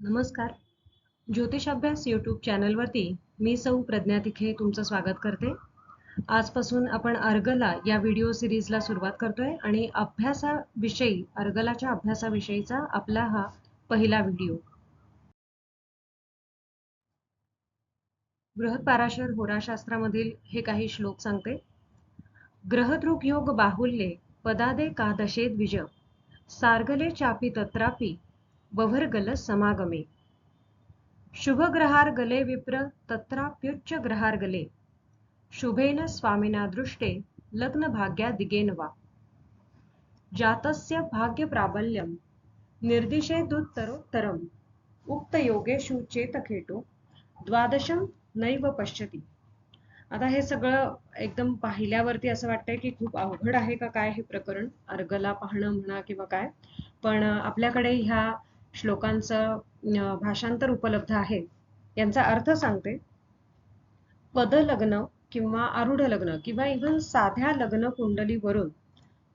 नमस्कार. ज्योतिष अभ्यास यूट्यूब चॅनलवरती मी सौ प्रज्ञा तिखे तुमचं स्वागत करते. आजपासून आपण अर्गला या व्हिडिओ सिरीजला सुरुवात करतोय आणि अभ्यासाविषयी अर्गलाच्या अभ्यासाविषयीचा आपला हा पहिला व्हिडिओ बृहत्पाराशर होराशास्त्रामधील हे काही श्लोक सांगते. ग्रहदृग योग बाहुल्ये पदादे कादशे विजय. सार्गले चापी तत्रापि वभर्गल समागमे. शुभग्रहार गले विप्र तत्राप्युच्च ग्रहार गले शुभेन स्वामिना दृष्टे लग्न भाग्या दिगेन वा जातस्य भाग्य प्राबल्यम निर्दिशे दुत्तरोत्तरम. उक्त योगेषु चेतखेटो द्वादशम नैव पश्यती. आता हे सगळं एकदम पाहिल्यावरती असं वाटतंय की खूप अवघड आहे का काय हे प्रकरण? अर्गला पाहणं म्हणा किंवा काय. पण आपल्याकडे ह्या श्लोकांचं भाषांतर उपलब्ध आहे. यांचा अर्थ सांगते. पद लग्न किंवा आरूढ लग्न किंवा इव्हन साध्या लग्न कुंडलीवरून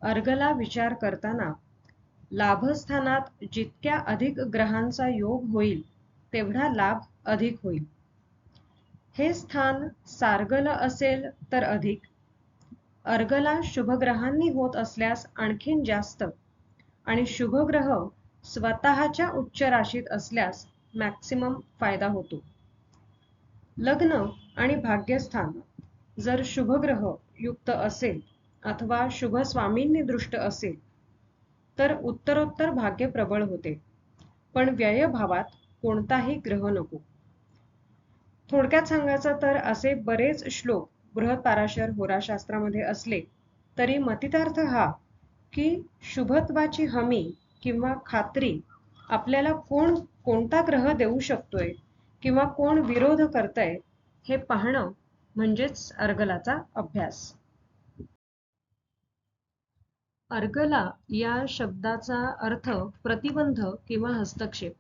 अर्गला विचार करताना लाभस्थानात जितक्या अधिक ग्रहांचा योग होईल तेवढा लाभ अधिक होईल. हे स्थान सार्गल असेल तर अधिक. अर्गला शुभग्रहांनी होत असल्यास आणखीन जास्त. आणि शुभग्रह स्वतःच्या उच्च राशीत असल्यास मॅक्सिमम फायदा होतो. लग्न आणि भाग्यस्थान जर शुभग्रह युक्त असेल अथवा शुभ स्वामींनी दृष्ट असेल तर उत्तरोत्तर भाग्य प्रबळ होते. पण व्ययभावात कोणताही ग्रह नको. थोडक्यात सांगायचं तर असे बरेच श्लोक बृहत्पाराशर होराशास्त्रामध्ये असले तरी मतितार्थ हा की शुभत्वाची हमी किंवा खात्री आपल्याला कोण कोणता ग्रह देऊ शकतोय किंवा कोण विरोध करतय हे पाहणं म्हणजेच अर्गलाचा अभ्यास. अर्गला या शब्दाचा अर्थ प्रतिबंध किंवा हस्तक्षेप.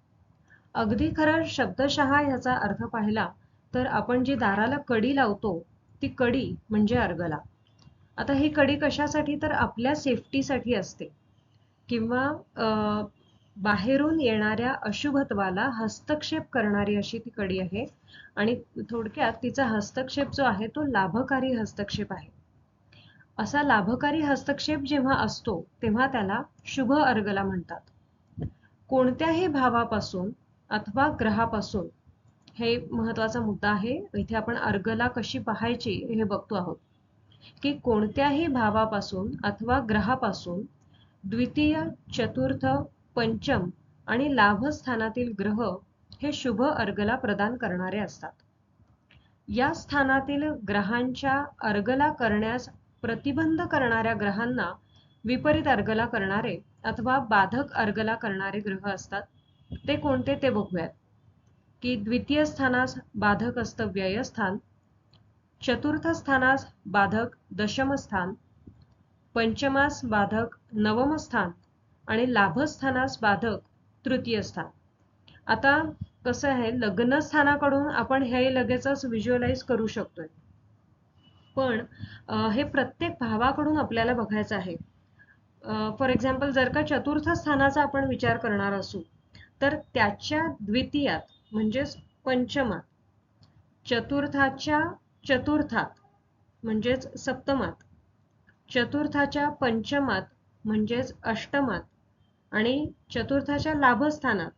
अगदी खरं शब्दशहा ह्याचा अर्थ पाहिला तर आपण जी दाराला कडी लावतो ती कडी म्हणजे अर्गला. आता ही कडी कशासाठी? तर आपल्या सेफ्टीसाठी असते. किंवा बाहेरून येणाऱ्या अशुभत्वाला हस्तक्षेप करणारी अशी ती कडी आहे. आणि थोडक्यात तिचा हस्तक्षेप जो आहे तो लाभकारी हस्तक्षेप आहे. असा लाभकारी हस्तक्षेप जेव्हा असतो तेव्हा त्याला शुभ अर्गला म्हणतात. कोणत्याही भावापासून अथवा ग्रहापासून हे महत्त्वाचा मुद्दा आहे. इथे आपण अर्गला कशी पाहायची हे बघतो आहोत. की कोणत्याही भावापासून अथवा ग्रहापासून द्वितीय चतुर्थ पंचम आणि लाभस्थानातील ग्रह हे शुभ अर्गला प्रदान करणारे असतात. या स्थानातील ग्रहांच्या अर्गला करण्यास प्रतिबंध करणाऱ्या ग्रहांना विपरीत अर्गला करणारे अथवा बाधक अर्गला करणारे ग्रह असतात. ते कोणते ते बघूयात. की द्वितीय स्थानास बाधक असतं व्ययस्थान चतुर्थ स्थानास बाधक दशमस्थान पंचमास बाधक नवम स्थान आणि लाभस्थानास बाधक तृतीय स्थान. आता कसं आहे लग्नस्थानाकडून आपण हे लगेचच व्हिज्युअलाइज करू शकतोय. पण हे प्रत्येक भावाकडून आपल्याला बघायचं आहे. फॉर एक्झाम्पल जर का चतुर्थ स्थानाचा आपण विचार करणार असू तर त्याच्या द्वितीयात म्हणजेच पंचमात चतुर्थाच्या चतुर्थात म्हणजेच सप्तमात चतुर्थाच्या पंचमात म्हणजेच अष्टमात आणि चतुर्थाच्या लाभस्थानात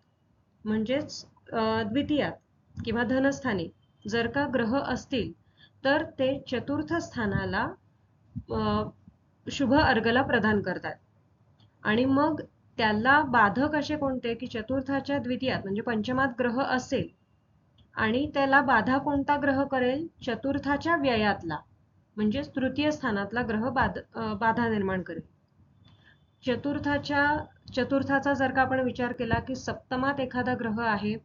म्हणजेच द्वितीयात किंवा धनस्थानी जर का ग्रह असतील तर ते चतुर्थ स्थानाला शुभ अर्गला प्रदान करतात. आणि मग त्याला बाधक असे कोणते की चतुर्थाच्या द्वितीयात म्हणजे पंचमात ग्रह असेल आणि त्याला बाधा कोणता ग्रह करेल? चतुर्थाच्या व्ययातला. म्हणजेच तृतीय स्थानातला ग्रह बाद बाधा निर्माण करेल. चतुर्थाच्या चतुर्थाचा जर का आपण विचार केला की सप्तमात एखादा ग्रह आहे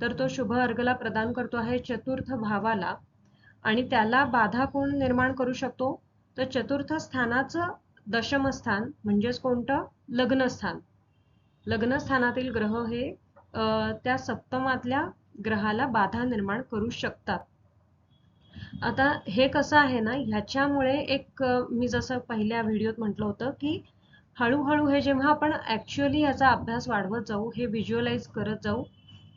तर तो शुभ अर्गला प्रदान करतो आहे चतुर्थ भावाला आणि त्याला बाधा कोण निर्माण करू शकतो? तर चतुर्थ स्थानाचं दशमस्थान म्हणजेच कोणतं? लग्नस्थान लग्नस्थानातील ग्रह हे त्या सप्तमातल्या ग्रहाला बाधा निर्माण करू शकतात. आता हे कसं आहे ना ह्याच्यामुळे एक मी जसं पहिल्या व्हिडिओत म्हटलं होतं की हळूहळू हे जेव्हा आपण ऍक्च्युअली याचा अभ्यास वाढवत जाऊ हे व्हिज्युअलाइज करत जाऊ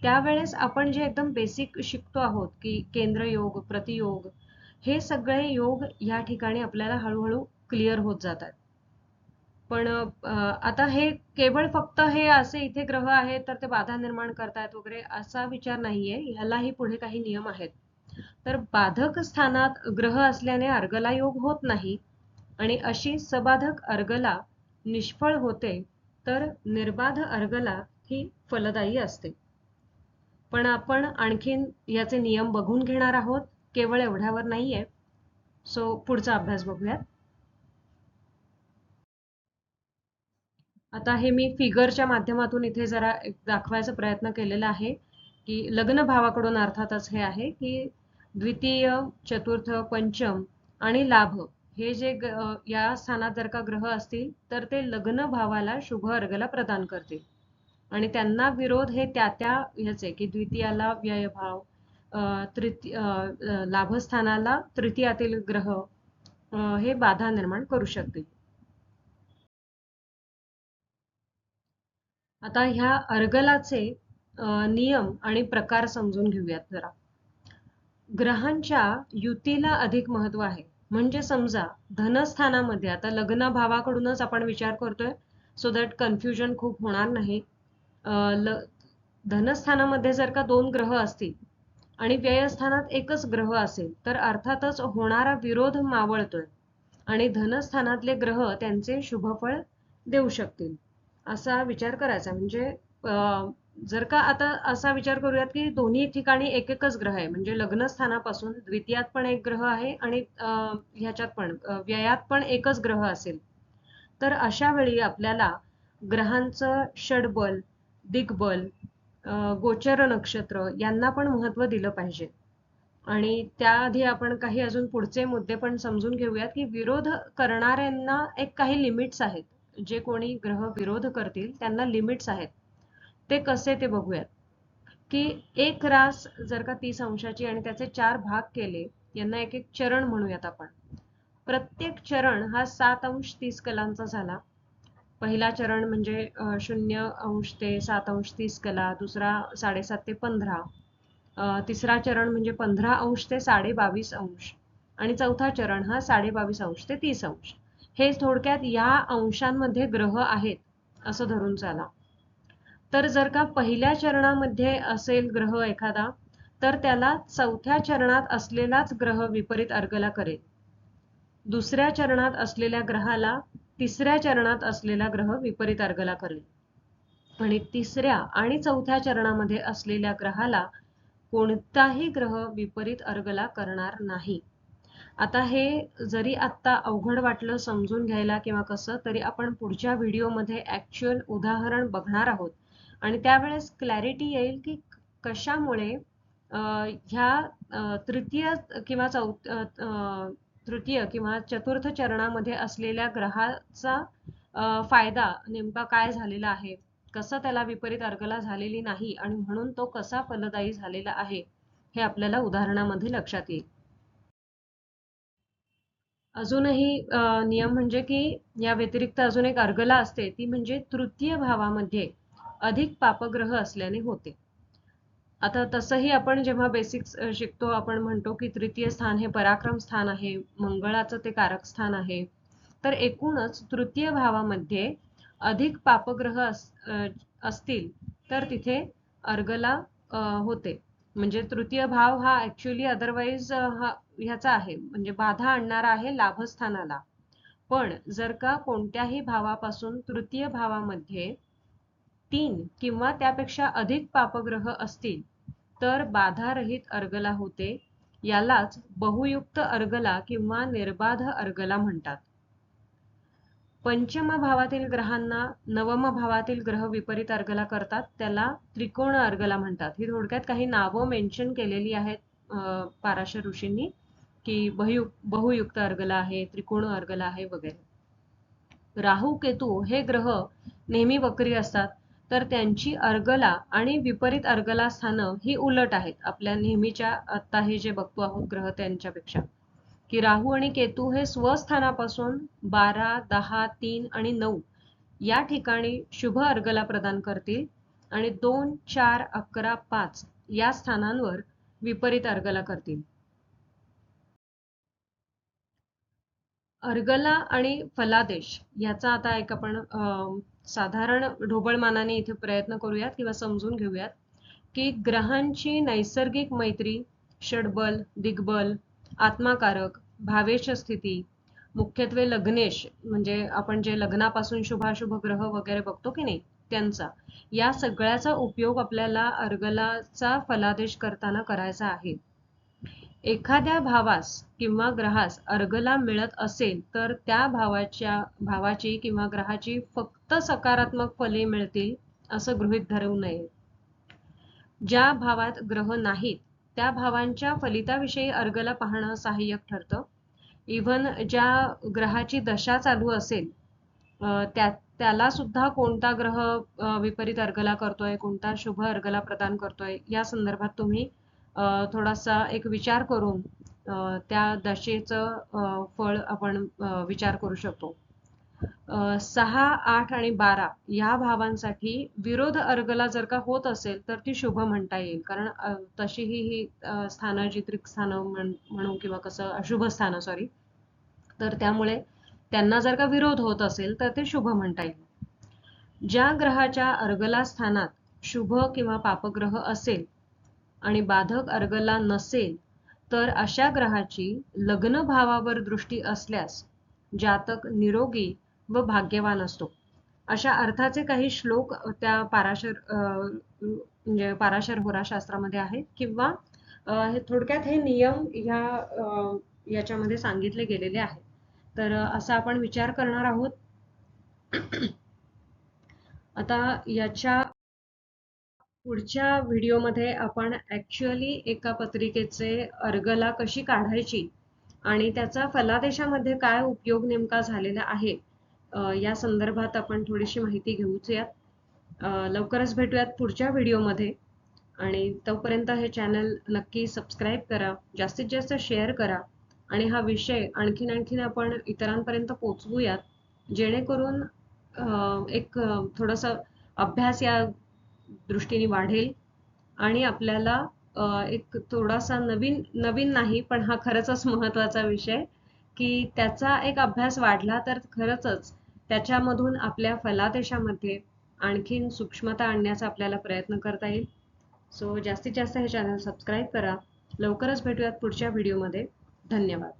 त्यावेळेस आपण जे एकदम बेसिक शिकतो आहोत की केंद्र योग प्रतियोग हे सगळे योग या ठिकाणी आपल्याला हळूहळू क्लिअर होत जातात. पण आता हे केवळ फक्त हे असे इथे ग्रह आहेत तर ते बाधा निर्माण करतायत वगैरे असा विचार नाहीये. ह्यालाही पुढे काही नियम आहेत. तर बाधक स्थानात ग्रह असल्याने अर्गला योग होत नाही. आणि अशी सबाधक अर्गला निष्फळ होते तर निर्बाध अर्गला ही फलदायी असते. पण आपण आणखीन याचे नियम बघून घेणार आहोत केवळ एवढ्यावर नाहीये. सो पुढचा अभ्यास बघूयात. आता हे मी फिगरच्या माध्यमातून इथे जरा दाखवायचा प्रयत्न केलेला आहे की लग्न भावाकडून अर्थातच हे आहे की द्वितीय चतुर्थ पंचम आणि लाभ हे जे या स्थानात जर का ग्रह असतील तर ते लग्न भावाला शुभ अर्घला प्रदान करतील. आणि त्यांना विरोध हे त्या त्या ह्याचे की द्वितीयाला व्ययभाव तृतीय लाभस्थानाला तृतीयातील ग्रह हे बाधा निर्माण करू शकतील. आता ह्या अर्गलाचे नियम आणि प्रकार समजून घेऊयात जरा. ग्रहांच्या युतीला अधिक महत्त्व आहे. म्हणजे समजा धनस्थानामध्ये आता लग्न भावाकडूनच आपण विचार करतोय सो दॅट कन्फ्युजन खूप होणार नाही. धनस्थानामध्ये जर का दोन ग्रह असतील आणि व्ययस्थानात एकच ग्रह असेल तर अर्थातच होणारा विरोध मावळतोय आणि धनस्थानातले ग्रह त्यांचे शुभफळ देऊ शकतील. असा विचार करायचा. म्हणजे जर का आता असा विचार करूयात की दोन्ही ठिकाणी एक एकच ग्रह आहे म्हणजे लग्नस्थानापासून द्वितीयात पण एक ग्रह आहे आणि ह्याच्यात पण व्ययात पण एकच ग्रह असेल तर अशा वेळी आपल्याला ग्रहांचं षडबल दिग्बल गोचर नक्षत्र यांना पण महत्त्व दिलं पाहिजे. आणि त्याआधी आपण काही अजून पुढचे मुद्दे पण समजून घेऊयात की विरोध करणाऱ्यांना एक काही लिमिट्स आहेत जे कोणी ग्रह विरोध करतील त्यांना लिमिट्स आहेत. ते कसे ते बघूयात. की एक रास जर का तीस अंशाची आणि त्याचे चार भाग केले यांना एक एक चरण म्हणूयात आपण. प्रत्येक चरण हा सात अंश तीस कलांचा झाला. पहिला चरण म्हणजे शून्य अंश ते सात अंश तीस कला दुसरा साडेसात ते पंधरा. तिसरा चरण म्हणजे पंधरा अंश ते साडे बावीस अंश. आणि चौथा चरण हा साडे बावीस अंश ते तीस अंश. हे थोडक्यात या अंशांमध्ये ग्रह आहेत असं धरून चाला. तर जर का पहिल्या चरणामध्ये असेल ग्रह एखादा तर त्याला चौथ्या चरणात असलेलाच ग्रह विपरीत अर्गला करेल. दुसऱ्या चरणात असलेल्या ग्रहाला तिसऱ्या चरणात असलेला ग्रह विपरीत अर्गला करेल. आणि तिसऱ्या आणि चौथ्या चरणामध्ये असलेल्या ग्रहाला कोणताही ग्रह विपरीत अर्गला करणार नाही. आता हे जरी आत्ता अवघड वाटलं समजून घ्यायला किंवा कसं तरी आपण पुढच्या व्हिडिओमध्ये ऍक्च्युअल उदाहरण बघणार आहोत. आणि त्यावेळेस क्लॅरिटी येईल की कशामुळे ह्या तृतीय किंवा चौथ तृतीय किंवा चतुर्थ चरणामध्ये असलेल्या ग्रहाचा फायदा नेमका काय झालेला आहे? कसं त्याला विपरीत अर्गला झालेली नाही आणि म्हणून तो कसा फलदायी झालेला आहे? हे आपल्याला उदाहरणामध्ये लक्षात येईल. अजूनही नियम म्हणजे की या व्यतिरिक्त अजून एक अर्गला असते ती म्हणजे तृतीय भावामध्ये. अधिक पापग्रह असल्याने होते. आता तसंही आपण जेव्हा बेसिक्स शिकतो आपण म्हणतो की तृतीय स्थान हे पराक्रम स्थान आहे मंगळाचं ते कारक स्थान आहे तर एकूणच तृतीय भावामध्ये अधिक पापग्रह असतील तर तिथे अर्गला होते. म्हणजे तृतीय भाव हा ऍक्च्युली अदरवाईज हा ह्याचा आहे. म्हणजे बाधा आणणारा आहे लाभस्थानाला. पण जर का कोणत्याही भावापासून तृतीय भावामध्ये तीन किंवा त्यापेक्षा अधिक पापग्रह असतील तर बाधारहित अर्गला होते. यालाच बहुयुक्त अर्गला किंवा निर्बाध अर्गला म्हणतात. पंचम भावातील ग्रहांना नवम भावातील ग्रह विपरीत अर्गला करतात. त्याला त्रिकोण अर्गला म्हणतात. ही थोडक्यात काही नावं मेन्शन केलेली आहेत पाराशर ऋषींनी की बहुयुक्त अर्गला आहे त्रिकोण अर्गला आहे वगैरे. राहू केतू हे ग्रह नेहमी वक्री असतात. तर त्यांची अर्गला आणि विपरीत अर्गला स्थानं ही उलट आहेत. आपल्या नेहमीच्या आता हे जे बघतो आहोत ग्रह त्यांच्यापेक्षा. की राहू आणि केतू हे स्वस्थानापासून बारा दहा तीन आणि नऊ या ठिकाणी शुभ अर्गला प्रदान करतील आणि दोन चार अकरा पाच या स्थानांवर विपरीत अर्गला करतील. अर्गला आणि फलादेश याचा आता एक आपण साधारण ढोबळमानाने इथे प्रयत्न करूयात किंवा समजून घेऊयात की ग्रहांची नैसर्गिक मैत्री षडबल दिग्बल आत्माकारक भावेश स्थिती मुख्यत्वे लग्नेश म्हणजे आपण जे लग्नापासून शुभाशुभ ग्रह वगैरे बघतो की नाही त्यांचा या सगळ्याचा उपयोग आपल्याला अर्गलाचा फलादेश करताना करायचा आहे. एखाद्या भावास किंवा ग्रहास अर्गला मिळत असेल तर त्या भावाच्या भावाची किंवा ग्रहाची फक्त फक्त सकारात्मक फले मिळतील असं गृहित धरू नये. ज्या भावात ग्रह नाहीत त्या भावांच्या फलिताविषयी अर्गला पाहणं सहाय्यक ठरतं. इव्हन ज्या ग्रहाची दशा चालू असेल त्या त्याला सुद्धा कोणता ग्रह विपरीत अर्गला करतोय कोणता शुभ अर्गला प्रदान करतोय या संदर्भात तुम्ही थोडासा एक विचार करून त्या दशेचं फळ आपण विचार करू शकतो. सहा आठ आणि बारा या भावांसाठी विरोध अर्गला जर का होत असेल तर ती शुभ म्हणता येईल. कारण तशीही ही स्थानं जित्रिक स्थानं म्हणू किंवा कसं अशुभ स्थानं सॉरी तर त्यामुळे त्यांना जर का विरोध होत असेल तर ते शुभ म्हणता येईल. ज्या ग्रहाच्या अर्गला स्थानात शुभ किंवा पापग्रह असेल आणि बाधक अर्गला नसेल तर अशा ग्रहाची लग्न भावावर दृष्टी असल्यास जातक निरोगी व भाग्यवान असतो. अशा अर्थाचे काही श्लोक त्या पाराशर म्हणजे पाराशर होराशास्त्रामध्ये आहेत किंवा थोडक्यात हे नियम ह्या याच्यामध्ये सांगितले गेलेले आहेत. तर असा आपण विचार करणार आहोत. आता याच्या पुढच्या व्हिडिओमध्ये आपण ॲक्च्युअली एका पत्रिकेचे अर्गला कशी काढायची आणि त्याचा फलादेशामध्ये काय उपयोग नेमका झालेला आहे या संदर्भात आपण थोडीशी माहिती घेऊयात लवकरच भेटूयात पुढच्या व्हिडिओमध्ये. आणि तोपर्यंत हे चॅनल नक्की सबस्क्राईब करा जास्तीत जास्त शेअर करा. आणि हा विषय आणखीन आणखीन आपण इतरांपर्यंत पोचवूयात जेणेकरून एक थोडासा अभ्यास या दृष्टीने वाढेल. आणि आपल्याला एक थोडासा नवीन नवीन नाही पण हा खरंच महत्त्वाचा विषय की त्याचा एक अभ्यास वाढला तर खरंच त्याच्यामधून आपल्या फलादेशामध्ये आणखीन सूक्ष्मता आणण्याचा आपल्याला प्रयत्न करता येईल. सो जास्तीत जास्त हे चॅनल सबस्क्राईब करा. लवकरच भेटूयात पुढच्या व्हिडिओमध्ये धन्यवाद.